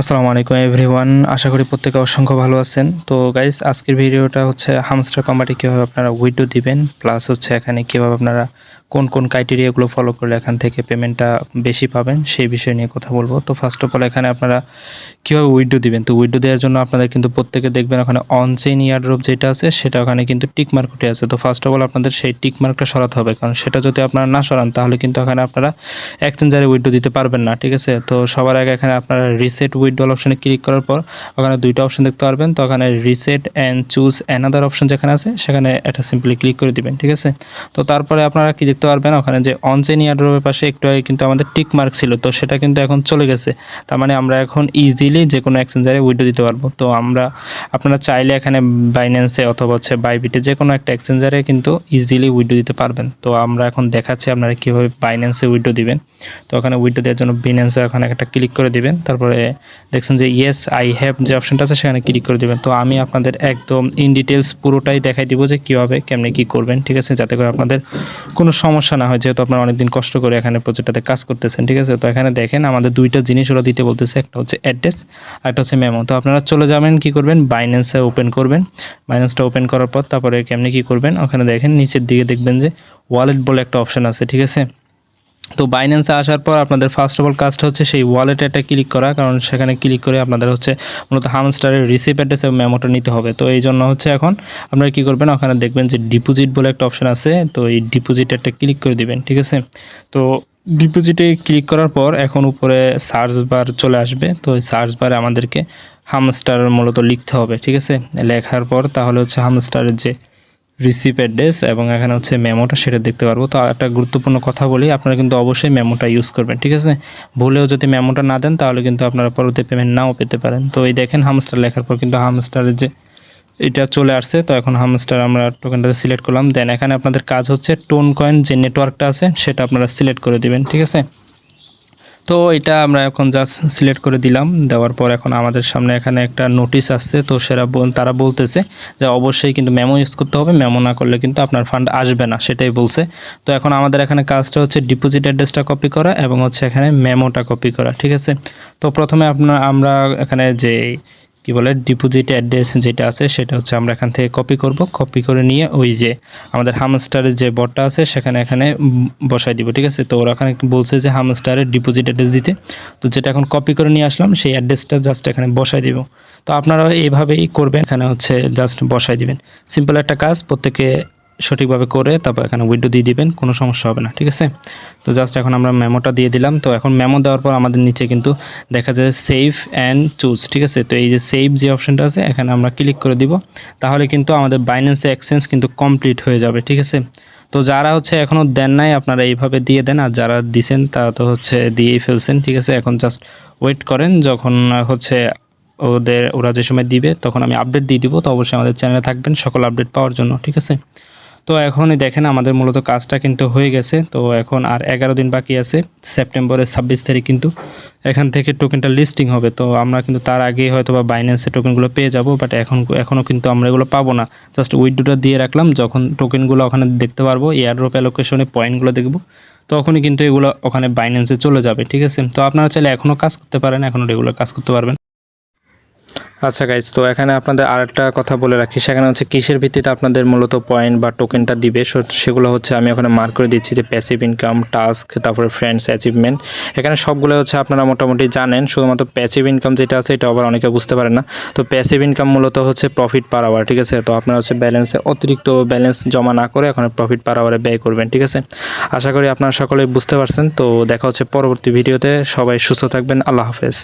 আসসালামু আলাইকুম এভরিওয়ান, আশা করি প্রত্যেকে অসংখ্য ভালো আছেন। তো গাইস, আজকের ভিডিওটা হচ্ছে হামস্টার কোম্পানি কীভাবে আপনারা উইডো দিবেন, প্লাস হচ্ছে এখানে কীভাবে আপনারা কোন কোন ক্রাইটেরিয়াগুলো ফলো করলে এখান থেকে পেমেন্টটা বেশি পাবেন, সেই বিষয় নিয়ে কথা বলব। তো ফার্স্ট অফ অল এখানে আপনারা কীভাবে উইডো দিবেন? তো উইডো দেওয়ার জন্য আপনাদের কিন্তু প্রত্যেকে দেখবেন ওখানে অনচেইন ইয়ারড্রপ যেটা আছে, সেটা ওখানে কিন্তু টিক মার্ক উঠে আছে। তো ফার্স্ট অফ অল আপনাদের সেই টিক মার্কটা সরাতে হবে, কারণ সেটা যদি আপনারা না সরান, তাহলে কিন্তু ওখানে আপনারা এক্সচেঞ্জারে উইডো দিতে পারবেন না, ঠিক আছে? তো সবার আগে এখানে আপনারা রিসেট উইড্রল অপশনে ক্লিক করার পর, ওখানে দুইটা অপশন দেখতে পারবেন। তো ওখানে reset and choose another option যেখানে আছে, সেখানে এটা সিম্পলি ক্লিক করে দিবেন, ঠিক আছে? তো তারপরে আপনারা কি দেখতে পারবেন ওখানে যে অনচেন ইয়ারড্রপের পাশে একটু আগে কিন্তু আমাদের টিক মার্ক ছিল, তো সেটা কিন্তু এখন চলে গেছে। তার মানে আমরা এখন ইজিলি যে কোনো এক্সচেঞ্জারে উইডো দিতে পারব। তো আমরা, আপনারা চাইলে এখানে বাইন্যান্সে অথবা হচ্ছে বাইবিটে যে কোনো একটা এক্সচেঞ্জারে কিন্তু ইজিলি উইডো দিতে পারবেন। তো আমরা এখন দেখাচ্ছি আপনারা কীভাবে বাইন্যান্সে উইডো দিবেন। তো ওখানে উইডো দেওয়ার জন্য বিন্যান্সে ওখানে একটা ক্লিক করে দিবেন। তারপরে দেখছেন যে ইয়েস আই হ্যাভ যে অপশনটা আছে, সেখানে ক্লিক করে দেবেন। তো আমি আপনাদের একদম ইন ডিটেলস পুরোটাই দেখাই দিব যে কীভাবে, কেমনে কী করবেন, ঠিক আছে? যাতে করে আপনাদের কোনো সমস্যা না হয়, যেহেতু আপনারা অনেকদিন কষ্ট করে এখানে প্রজেক্টটাতে কাজ করতেছেন, ঠিক আছে? তো এখানে দেখেন আমাদের দুইটা জিনিস ওরা দিতে বলতেছে, একটা হচ্ছে অ্যাড্রেস আর একটা হচ্ছে মেমো তো আপনারা চলে যাবেন, কি করবেন? বাইন্যান্সে ওপেন করবেন। বাইন্যান্সটা ওপেন করার পর তারপরে কেমনি কী করবেন? ওখানে দেখেন, নিচের দিকে দেখবেন যে ওয়ালেট বলে একটা অপশান আছে, ঠিক আছে? তো বাইন্যান্সে আসার পর আপনাদের ফার্স্ট অফ অল কাজটা হচ্ছে সেই ওয়ালেটে একটা ক্লিক করা, কারণ সেখানে ক্লিক করে আপনাদের হচ্ছে মূলত হামস্টারের রিসিভ অ্যাড্রেস এবং মেমোটা নিতে হবে। তো এই জন্য হচ্ছে এখন আপনারা কী করবেন, ওখানে দেখবেন যে ডিপোজিট বলে একটা অপশন আছে, তো এই ডিপোজিট একটা ক্লিক করে দিবেন, ঠিক আছে? তো ডিপোজিটে ক্লিক করার পর এখন উপরে সার্চ বার চলে আসবে, তো ওই সার্চ বারে আমাদেরকে হামস্টার মূলত লিখতে হবে, ঠিক আছে? লেখার পর তাহলে হচ্ছে হামস্টারের যে রিসিভ অ্যাড্রেস এবং এখানে হচ্ছে মেমোটা সেটা দেখতে পারব। তো একটা গুরুত্বপূর্ণ কথা বলি, আপনারা কিন্তু অবশ্যই মেমোটা ইউজ করবেন, ঠিক আছে? ভুলেও যদি মেমোটা না দেন, তাহলে কিন্তু আপনারা পরবর্তী পেমেন্ট নাও পেতে পারেন। তো এই দেখেন হামস্টার লেখার পর কিন্তু হামস্টারের যে এটা চলে আসছে, তো এখন হামস্টার আমরা টোকেনটা সিলেক্ট করলাম। দেন এখানে আপনাদের কাজ হচ্ছে টোন কয়েন যে নেটওয়ার্কটা আছে, সেটা আপনারা সিলেক্ট করে দিবেন, ঠিক আছে? তো এটা আমরা এখন জাস্ট সিলেক্ট করে দিলাম। দেওয়ার পর এখন আমাদের সামনে এখানে একটা নোটিশ আসছে। তো সেরা তারা বলতেছে যে অবশ্যই কিন্তু মেমো ইউজ করতে হবে। মেমো না করলে কিন্তু আপনার ফান্ড আসবে না, সেটাই বলছে। তো এখন আমাদের এখানে কাজটা হচ্ছে ডিপোজিট অ্যাড্রেসটা কপি করা এবং হচ্ছে এখানে মেমোটা কপি করা, ঠিক আছে? তো প্রথমে আপনার আমরা এখানে যে কি বলে ডিপোজিট অ্যাড্রেস যেটা আছে সেটা হচ্ছে আমরা এখান থেকে কপি করব। কপি করে নিয়ে ওই যে আমাদের হামস্টারের যে বটটা আছে সেখানে এখানে বসাই দিব, ঠিক আছে? তো ওরা এখানে বলছে যে হামস্টারের ডিপোজিট অ্যাড্রেস দিতে। তো যেটা এখন কপি করে নিয়ে আসলাম, সেই অ্যাড্রেসটা জাস্ট এখানে বসাই দিব। তো আপনারা এইভাবেই করবেন, এখানে হচ্ছে জাস্ট বসাই দিবেন। সিম্পল একটা কাজ, প্রত্যেকে সঠিকভাবে করে তারপর এখানে উইডো দিয়ে দিবেন, কোনো সমস্যা হবে না, ঠিক আছে? তো জাস্ট এখন আমরা মেমোটা দিয়ে দিলাম। তো এখন মেমো দেওয়ার পর আমাদের নিচে কিন্তু দেখা যায় সেভ অ্যান্ড চুজ ঠিক আছে? তো এই যে সেভ যে অপশনটা আছে, এখানে আমরা ক্লিক করে দিব। তাহলে কিন্তু আমাদের বাইন্যান্সে এক্সচেঞ্জ কিন্তু কমপ্লিট হয়ে যাবে, ঠিক আছে? তো যারা হচ্ছে এখনও দেন নাই, আপনারা এইভাবে দিয়ে দেন। আর যারা দিছেন, তারা তো হচ্ছে দিয়েই ফেলছেন, ঠিক আছে? এখন জাস্ট ওয়েট করেন, যখন হচ্ছে ওদের, ওরা যে সময় দিবে, তখন আমি আপডেট দিয়ে দিব। তো অবশ্যই আমাদের চ্যানেলে থাকবেন সকল আপডেট পাওয়ার জন্য, ঠিক আছে? তো এখনই দেখেন আমাদের মূলত কাজটা কিন্তু হয়ে গেছে। তো এখন আর এগারো দিন বাকি আছে, সেপ্টেম্বরের ছাব্বিশ তারিখ কিন্তু এখান থেকে টোকেনটা লিস্টিং হবে। তো আমরা কিন্তু তার আগেই হয়তো বা বাইন্যান্সে টোকেনগুলো পেয়ে যাব বাট এখন, এখনও কিন্তু আমরা এগুলো পাবো না। জাস্ট উইডোটা দিয়ে রাখলাম, যখন টোকেনগুলো ওখানে দেখতে পারব এয়ারড্রপ অ্যালোকেশনে পয়েন্টগুলো দেখব, তখনই কিন্তু এগুলো ওখানে বাইন্যান্সে চলে যাবে, ঠিক আছে? তো আপনারা চাইলে এখনও কাজ করতে পারেন, এখনও রেগুলার কাজ করতে পারবেন। আচ্ছা গাইজ তো এখানে আপনাদের আরেকটা কথা বলে রাখি, সেখানে হচ্ছে কিসের ভিত্তিতে আপনাদের মূলত পয়েন্ট বা টোকেনটা দিবে? সেগুলো হচ্ছে আমি ওখানে মার্ক করে দিচ্ছি যে প্যাসিভ ইনকাম টাস্ক তারপরে ফ্রেন্ডস অ্যাচিভমেন্ট এখানে সবগুলো হচ্ছে আপনারা মোটামুটি জানেন, শুধুমাত্র প্যাসিভ ইনকাম যেটা আছে এটা আবার অনেকে বুঝতে পারে না। তো প্যাসিভ ইনকাম মূলত হচ্ছে প্রফিট পার আওয়ার ঠিক আছে? তো আপনারা হচ্ছে ব্যালেন্সে অতিরিক্ত ব্যালেন্স জমা না করে এখন প্রফিট পার আওয়ারে ব্যয় করবেন, ঠিক আছে? আশা করি আপনারা সকলেই বুঝতে পারছেন। তো দেখা হচ্ছে পরবর্তী ভিডিওতে। সবাই সুস্থ থাকবেন। আল্লাহ হাফেজ।